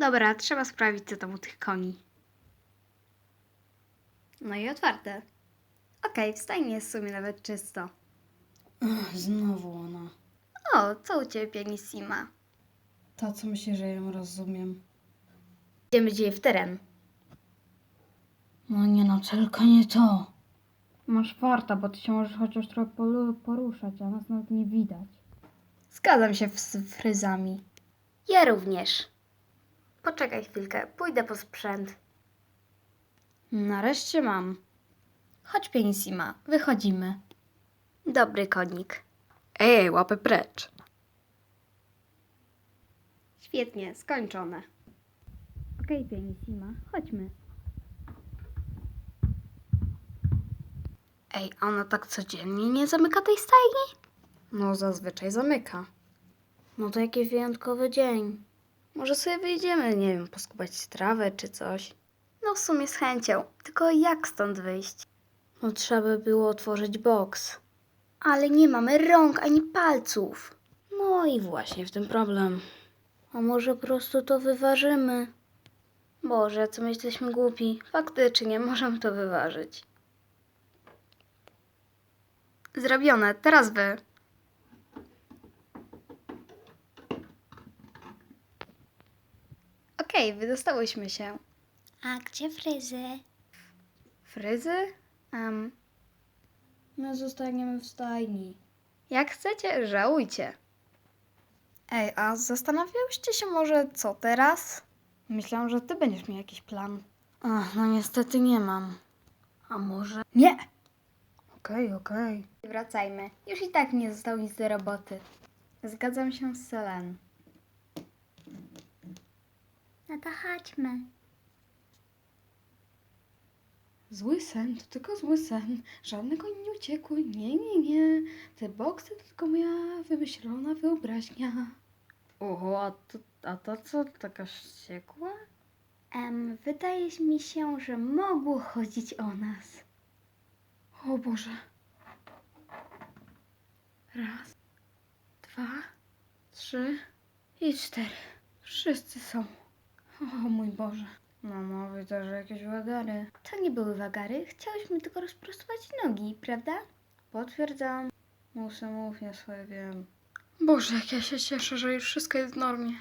Dobra, trzeba sprawdzić, co tam u tych koni. No i otwarte. Okej, w stajni jest w sumie nawet czysto. Ach, znowu ona. O, co u ciebie, pianissima? Ta, co myśli, że ją rozumiem. Idziemy dzisiaj w teren. No nie no, tylko nie to. Masz farta, bo ty się możesz chociaż trochę polu- poruszać, a nas nawet nie widać. Zgadzam się z fryzami. Ja również. Poczekaj chwilkę, pójdę po sprzęt. Nareszcie mam. Chodź, pianissima, wychodzimy. Dobry konik. Ej, łapy precz. Świetnie, skończone. Okej, pianissima, chodźmy. Ej, a ona tak codziennie nie zamyka tej stajni? No zazwyczaj zamyka. No to jakiś wyjątkowy dzień. Może sobie wyjdziemy, nie wiem, poskubać trawę czy coś. No w sumie z chęcią, tylko jak stąd wyjść? No trzeba by było otworzyć boks. Ale nie mamy rąk ani palców. No i właśnie w tym problem. A może po prostu to wyważymy? Boże, co my jesteśmy głupi. Faktycznie, możemy to wyważyć. Zrobione, teraz wy. Okej, wydostałyśmy się. A gdzie fryzy? Fryzy? Um, My zostaniemy w stajni. jak chcecie, żałujcie. Ej, a zastanawiałyście się może co teraz? Myślałam, że ty będziesz miał jakiś plan. Ach, no niestety nie mam. A może... Nie! Okej, okej. Wracajmy. Już i tak nie zostało nic do roboty. Zgadzam się z Selen. No to chodźmy. Zły sen, to tylko zły sen. Żadne koni nie uciekły. Nie, nie, nie. Te boksy to tylko moja wymyślona wyobraźnia. Oho, a to, a to co? Taka wściekła? Em, wydaje mi się, że mogło chodzić o nas. O Boże. Raz, dwa, trzy i cztery. Wszyscy są. O mój Boże. Mamo, widzę, że jakieś wagary. To nie były wagary. Chciałyśmy tylko rozprostować nogi, prawda? Potwierdzam. Muszę mów, ja swoje wiem. Boże, jak ja się cieszę, że już wszystko jest w normie.